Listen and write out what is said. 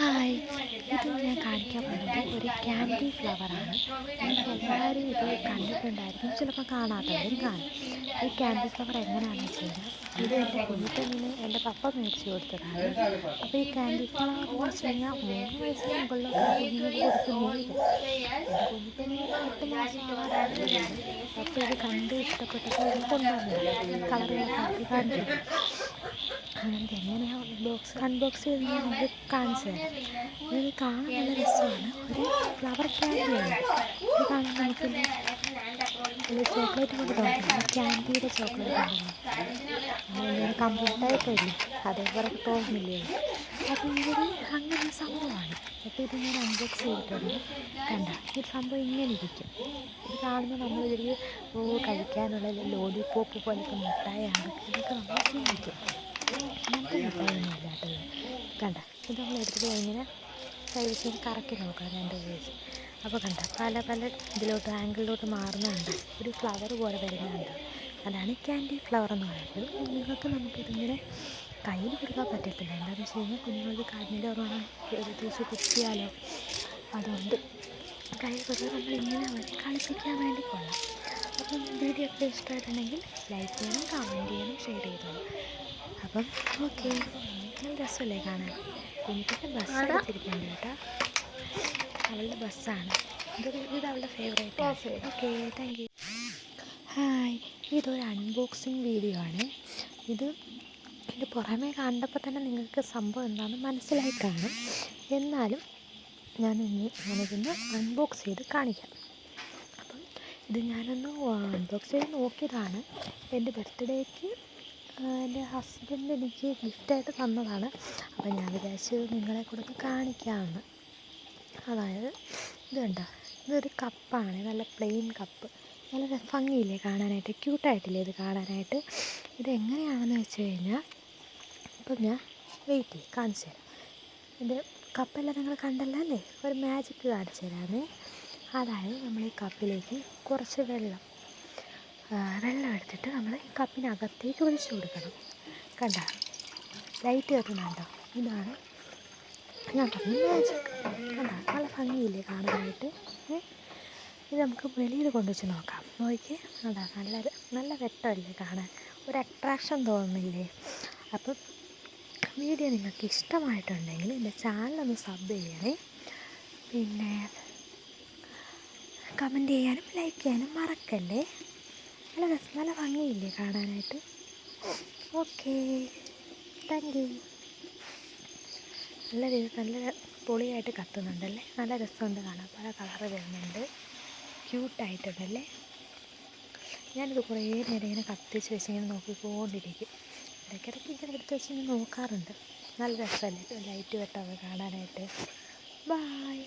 Hi ഇത് ഞാൻ കാണിക്കാൻ പോകുന്നത് ഒരു ക്യാൻഡി ഫ്ലവറാണ് എല്ലാവരും ഇത് കണ്ടിട്ടുണ്ടായിരിക്കും ചിലപ്പോൾ കാണാത്തവരും കാണും ഈ ക്യാൻഡി ഫ്ലവർ എങ്ങനെയാണെന്ന് വെച്ച് കഴിഞ്ഞാൽ ഇത് എന്റെ കുഞ്ഞിന് എന്റെ പപ്പ മേടിച്ച് കൊടുത്തതാണ് അപ്പോൾ ഈ ക്യാൻഡി ഫ്ലവർ എന്ന് വെച്ച് കഴിഞ്ഞാൽ മൂന്ന് വയസ്സിന് മുകളിലൊക്കെ കുഞ്ഞുങ്ങൾക്ക് കൊടുക്കുന്നില്ല എന്റെ കുഞ്ഞിന് എട്ട് മാസമാകാറാണ് അപ്പോൾ ഇത് കണ്ട് ഇഷ്ടപ്പെട്ടപ്പോൾ കൊണ്ടുവന്നത് കളറുകളൊക്കെ കാണിച്ചു അങ്ങനത്തെ എങ്ങനെയാണ് ബോക്സ് അൺബോക്സ് ചെയ്ത് നമുക്ക് കാണിച്ചു. തരാം ഇത് കാണാൻ നല്ല രസമാണ്. ഒരു ഫ്ലവർ ക്യാൻഡിയാണ് ഇത് കാണാൻ നമുക്ക് ചോക്ലേറ്റ് കൊണ്ട് തോന്നുന്നു. ക്യാൻഡിയുടെ ചോക്ലേറ്റ് കൊണ്ടുവന്നു കമ്പ്യൂട്ടറായിട്ടേ ഇല്ലേ അതേപോലെ തോന്നുന്നില്ലേ? അപ്പോൾ ഇതൊരു അങ്ങനെ സംഭവമാണ്. അപ്പോൾ ഇത് ഞാൻ അൺബോക്സ് ചെയ്തിട്ടുണ്ട്. കണ്ട? ഈ സംഭവം ഇങ്ങനെ ഇരിക്കും. ഇത് കാണുമ്പോൾ നമ്മൾ ഇതിൽ കഴിക്കാനുള്ള ലോലിപോപ്പ് പോലത്തെ മിഠായാണ് ഇതൊക്കെ നമ്മൾ ചിന്തിക്കും അങ്ങനത്തെ ഇല്ലാത്തത് കണ്ട ഇത് നമ്മൾ എടുത്തിട്ട് ഇങ്ങനെ കൈവച്ച് കറക്കി നോക്കാം രണ്ട് ഉപയോഗിച്ച് അപ്പോൾ കണ്ട പല പല ഇതിലോട്ട് ആംഗിളിലോട്ട് മാറുന്നുണ്ട് ഒരു ഫ്ലവർ പോലെ വരുന്നുണ്ട് അതാണ് ക്യാൻഡി ഫ്ലവർ എന്ന് പറയുന്നത്. കുഞ്ഞുങ്ങൾക്ക് നമുക്കിതിങ്ങനെ കയ്യിൽ കൊടുക്കാൻ പറ്റത്തില്ല. എന്താണെന്ന് വെച്ച് കഴിഞ്ഞാൽ കുഞ്ഞുങ്ങൾക്ക് കണ്ണിൽ ഓർമ്മ ഒരു ദിവസം കുത്തിയാലോ. അതുകൊണ്ട് കയ്യിൽ കൊടുക്കാൻ നമ്മൾ ഇങ്ങനെ അവരെ കളിപ്പിക്കാൻ വേണ്ടി കൊള്ളാം. അപ്പം വീഡിയോ ഒക്കെ ഇഷ്ടമായിട്ടുണ്ടെങ്കിൽ ലൈക്ക് ചെയ്യണം കമന്റ് ചെയ്യണം ഷെയർ ചെയ്തോളൂ. അപ്പം ഓക്കെ. നല്ല രസമല്ലേ കാണാൻ? കുഞ്ഞിന്റെ ബസ് എടുത്തിരിക്കുന്നുണ്ട് കേട്ടോ. അവളുടെ ബസ്സാണ് ഇത് ഇത് അവളുടെ favourite okay thank you hi ഇതൊരു അൺബോക്സിങ് വീഡിയോ ആണ്. ഇത് ഇതിന്റെ പുറമേ കണ്ടപ്പോൾ തന്നെ നിങ്ങൾക്ക് സംഭവം എന്താണെന്ന് മനസ്സിലായി കാണും. എന്നാലും ഞാൻ ഇനി ഞാനിതൊന്ന് അൺബോക്സ് ചെയ്ത് കാണിക്കാം. അപ്പം ഇത് ഞാനൊന്ന് അൺബോക്സ് ചെയ്ത് നോക്കിയതാണ്. എന്റെ ബർത്ത്ഡേക്ക് എന്റെ ഹസ്ബൻഡ് എനിക്ക് ഗിഫ്റ്റായിട്ട് തന്നതാണ്. അപ്പോൾ ഞാൻ വിചാരിച്ചു നിങ്ങളെ കൂടെ ഒന്ന് കാണിക്കാമെന്ന് അതായത് ഇത് കണ്ടോ? ഇതൊരു കപ്പാണ് നല്ല പ്ലെയിൻ കപ്പ് നല്ല ഭംഗിയില്ലേ കാണാനായിട്ട്? ക്യൂട്ടായിട്ടില്ലേ ഇത് കാണാനായിട്ട്? ഇത് എങ്ങനെയാണെന്ന് വെച്ച് കഴിഞ്ഞാൽ ഇപ്പം ഞാൻ വെയിറ്റ് ചെയ്യും കാണിച്ചു തരാം. ഇത് കപ്പെല്ലാം നിങ്ങൾ കണ്ടല്ലോ അല്ലേ? ഒരു മാജിക്ക് കാണിച്ചു തരാമേ. അതായത് നമ്മൾ ഈ കപ്പിലേക്ക് കുറച്ച് വെള്ളം വെള്ളം എടുത്തിട്ട് നമ്മൾ ഈ കപ്പിനകത്തേക്ക് ഒഴിച്ചു കൊടുക്കണം. കണ്ട? ലൈറ്റ് കയറുന്നുണ്ടോ ഇതാണ്. ഞാൻ പറഞ്ഞ മാജിക് കണ്ട? നല്ല ഭംഗിയില്ലേ കാണാനായിട്ട്? ഇത് നമുക്ക് വെളിയിൽ കൊണ്ടുവച്ച് നോക്കാം. നോക്കി അതാ നല്ല നല്ല വെട്ടമല്ലേ കാണാൻ? ഒരു അട്രാക്ഷൻ തോന്നുന്നില്ലേ? അപ്പം വീഡിയോ നിങ്ങൾക്ക് ഇഷ്ടമായിട്ടുണ്ടെങ്കിൽ എന്റെ ചാനലൊന്ന് സബ് ചെയ്യണേ. പിന്നെ കമന്റ് ചെയ്യാനും ലൈക്ക് ചെയ്യാനും മറക്കല്ലേ? നല്ല രസം നല്ല ഭംഗിയില്ലേ കാണാനായിട്ട്? ഓക്കെ. താങ്ക് യു നല്ല രീതി നല്ല പൊളിയായിട്ട് കത്തുന്നുണ്ടല്ലേ? നല്ല രസമുണ്ട് കാണാൻ. പല കളറ് വരുന്നുണ്ട്. ക്യൂട്ടായിട്ടുണ്ടല്ലേ ഞാനിത് കുറേ നേരം ഇങ്ങനെ കത്തിച്ച് വെച്ച് ഇങ്ങനെ നോക്കിക്കൊണ്ടിരിക്കും. ഇടയ്ക്കിടയ്ക്ക് ഇങ്ങനെ എടുത്ത് വെച്ച് ഇങ്ങനെ നോക്കാറുണ്ട്. നല്ല രസമല്ലേ? ലൈറ്റ് വെട്ടമൊക്കെ കാണാനായിട്ട്. ബായ്